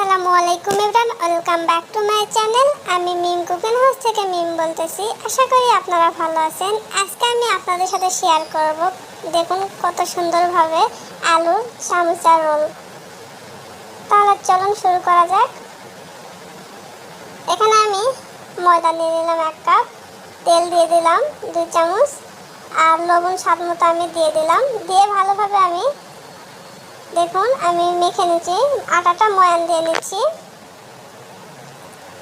আসসালামু আলাইকুম everyone welcome back to my channel আমি মিম কুকিং হাউস থেকে মিম বলতেছি। আশা করি আপনারা ভালো আছেন। আজকে আমি আপনাদের সাথে শেয়ার করব। দেখুন কত সুন্দরভাবে আলু সামোসা রোল। তাহলে চলুন শুরু করা যাক। এখানে আমি ময়দা নিয়ে নিলাম এক কাপ, তেল দিয়ে দিলাম দুই চামচ, আর লবণ স্বাদ মতো আমি দিয়ে দিলাম। দিয়ে ভালোভাবে আমি দেখুন, আমি মেখে নিচ্ছি। আটাটা ময়ান দিয়ে নিচ্ছি।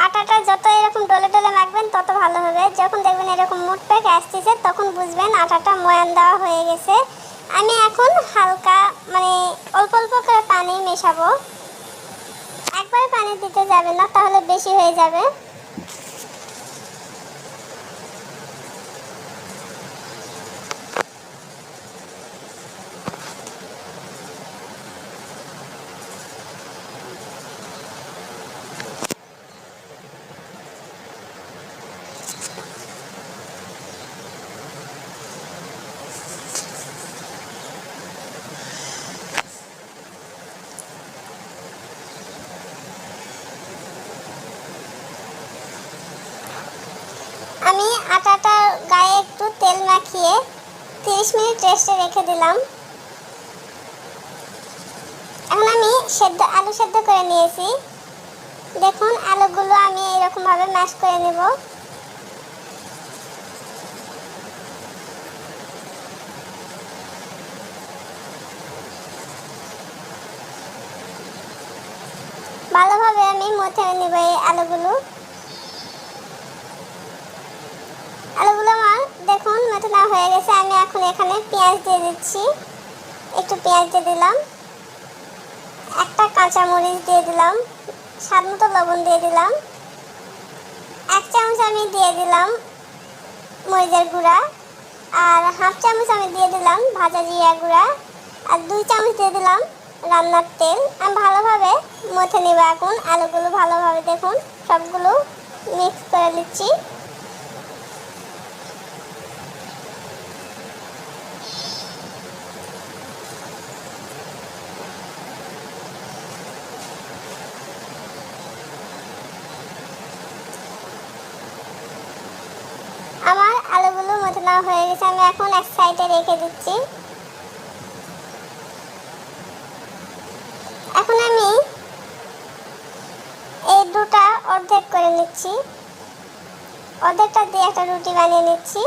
আটাটা যত এরকম ডলে ডলে মাখবেন, তত ভালো হবে। যখন দেখবেন এরকম মুট প্যাক আসতেছে, তখন বুঝবেন আটাটা ময়ান দেওয়া হয়ে গেছে। আমি এখন হালকা মানে অল্প অল্প করে পানি মেশাবো। একবারে পানি দিতে যাবে না, তাহলে বেশি হয়ে যাবে। আমি আটাটার গায়ে একটু তেল মাখিয়ে তিরিশ মিনিট রেস্টে রেখে দিলাম। এখন আমি সেদ্ধ, আলু সেদ্ধ করে নিয়েছি। দেখুন, আলুগুলো আমি এরকমভাবে ম্যাশ করে নেব। ভালোভাবে আমি মথে নেব এই আলুগুলো। আমার দেখুন মেটে না হয়ে গেছে, আমি এখন এখানে পেঁয়াজ দিয়ে দিচ্ছি। একটু পেঁয়াজ দিয়ে দিলাম। একটা কাঁচা মরিচ দিয়ে দিলাম। স্বাদ মতো লবণ দিয়ে দিলাম। এক চামচ আমি দিয়ে দিলাম মরিচের গুঁড়া। আর হাফ চামচ আমি দিয়ে দিলাম ভাজা জিরা গুঁড়া। আর দুই চামচ দিয়ে দিলাম রান্নার তেল। আমি ভালোভাবে মথে নেব এখন। আলুগুলো ভালোভাবে দেখুন, সবগুলো মিক্স করে নিচ্ছি আমার মতনা হয়ে গেছে, আমি এখন এক সাইডে রেখে দিচ্ছি। এখন আমি এই দুটা অর্ধেক করে নিচ্ছি। অর্ধেকটা দিয়ে একটা রুটি বানিয়ে নিচ্ছি।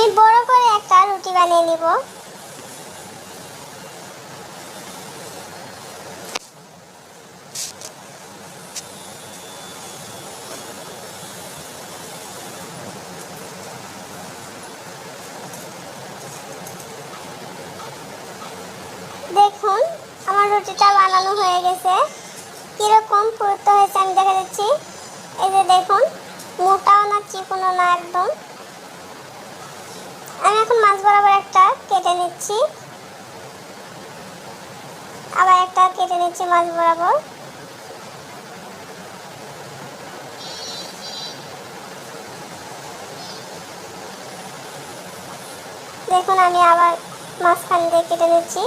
আমি বড় করে একটা রুটি বানিয়ে নিব। দেখুন, আমার রুটিটা বানানো হয়ে গেছে। কীরকম পুরুত্ব হয়েছে আমি দেখা যাচ্ছি। এই যে দেখুন, মোটাও না চিকনও না একদম। আমি এখন মাছ বরাবর একটা কেটে নিচ্ছি। আবার একটা কেটে নিচ্ছি মাছ বরাবর। দেখুন, আমি আবার মাঝখান দিয়ে কেটে নিচ্ছি।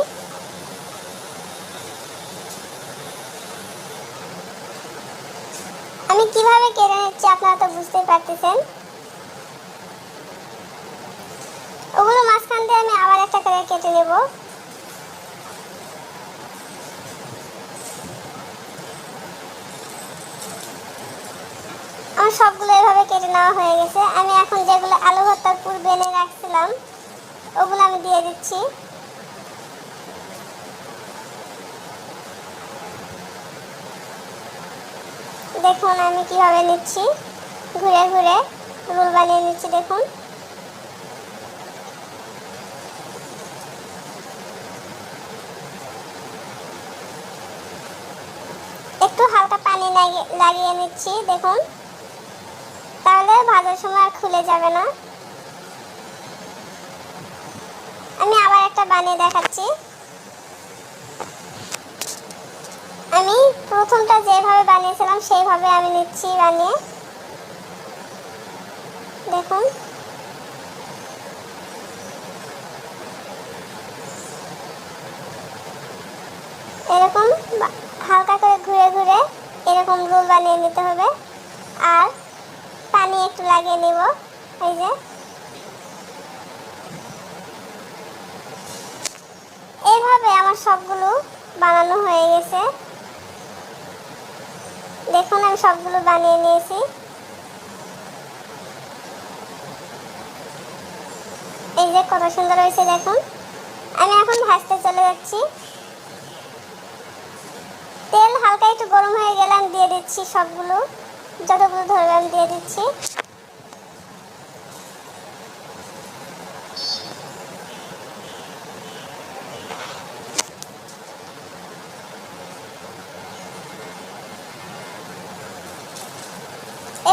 আমি কীভাবে কেটে নিচ্ছি আপনারা তো বুঝতেই পারতেছেন ওগুলো মাঝখান দিয়ে আমি আবার একটা করে কেটে নেব। আমার সবগুলো এভাবে কেটে নেওয়া হয়ে গেছে। আমি এখন যেগুলো আলু ভর্তার পুর বেনে রাখছিলাম, ওগুলো আমি দিয়ে দিচ্ছি। দেখুন আমি কীভাবে নিচ্ছি। ঘুরে ঘুরে রোল বানিয়ে নিচ্ছি, দেখুন। একটু হালকা পানি লাগিয়ে নিচ্ছি, দেখুন। তাহলে ভাজার সময় আর খুলে যাবে না। আমি আবার একটা বানিয়ে দেখাচ্ছি। আমি প্রথমটা যেভাবে বানিয়েছিলাম, সেইভাবে আমি নিচ্ছি বানিয়ে। দেখুন। এরকম হালকা করে ঘুরে ঘুরে এরকম রোল বানিয়ে নিতে হবে। আর পানি একটু লাগিয়ে নেব, এই যে। এইভাবে আমার সবগুলো বানানো হয়ে গেছে। দেখুন, আমি সবগুলো বানিয়ে নিয়েছি। এই যে কত সুন্দর হয়েছে, দেখুন। আমি এখন ভাজতে চলে যাচ্ছি। তেল হালকা একটু গরম হয়ে গেলে আমি দিয়ে দিচ্ছি সবগুলো, যতগুলো ধরবে আমি দিয়ে দিচ্ছি।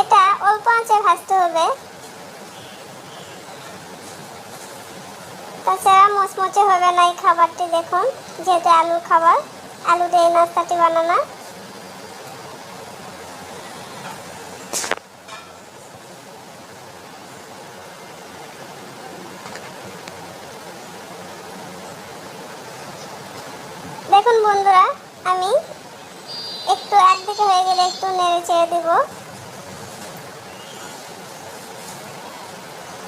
এটা অল্প আঁচে ভাজতে হবে। তাছাড়া মচমচে হবে না এই খাবারটি, দেখুন, যেহেতু আলুর খাবার। আলু দিয়ে নাস্তাটি বানানো। দেখুন বন্ধুরা, আমি একটু একদিকে হয়ে গেলে একটু নেড়ে চেয়ে দেবো।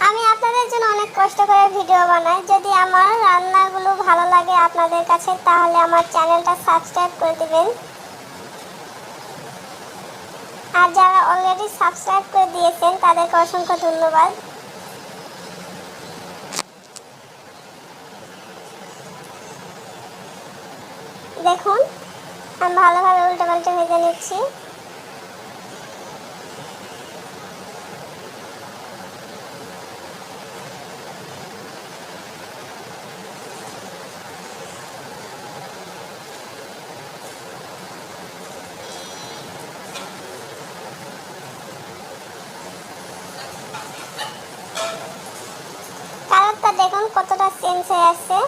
আমি আপনাদের জন্য অনেক কষ্ট করে ভিডিও বানাই। যদি আমার রান্নাগুলো ভালো লাগে আপনাদের কাছে, তাহলে আমার চ্যানেলটা সাবস্ক্রাইব করে দিবেন। আর যারা অলরেডি সাবস্ক্রাইব করে দিয়েছেন, তাদেরকে অসংখ্য ধন্যবাদ। দেখুন, আমি ভালোভাবে উল্টে পাল্টে ভেজে নিচ্ছি কালারটা দেখুন কতটা আসছে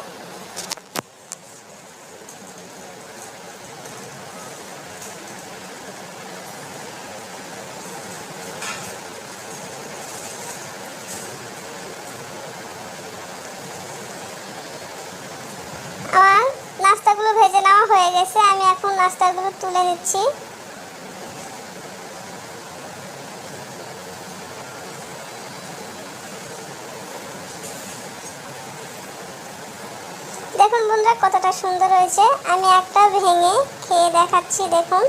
আমার নাস্তাগুলো ভেজে নেওয়া হয়ে গেছে। আমি এখন নাস্তাগুলো তুলে নিচ্ছি। দেখুন বন্ধুরা, কতটা সুন্দর হয়েছে। আমি একটা ভেঙে খেয়ে দেখাচ্ছি, দেখুন।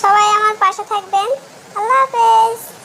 সবাই আমার পাশে থাকবেন। আল্লাহ হাফেজ।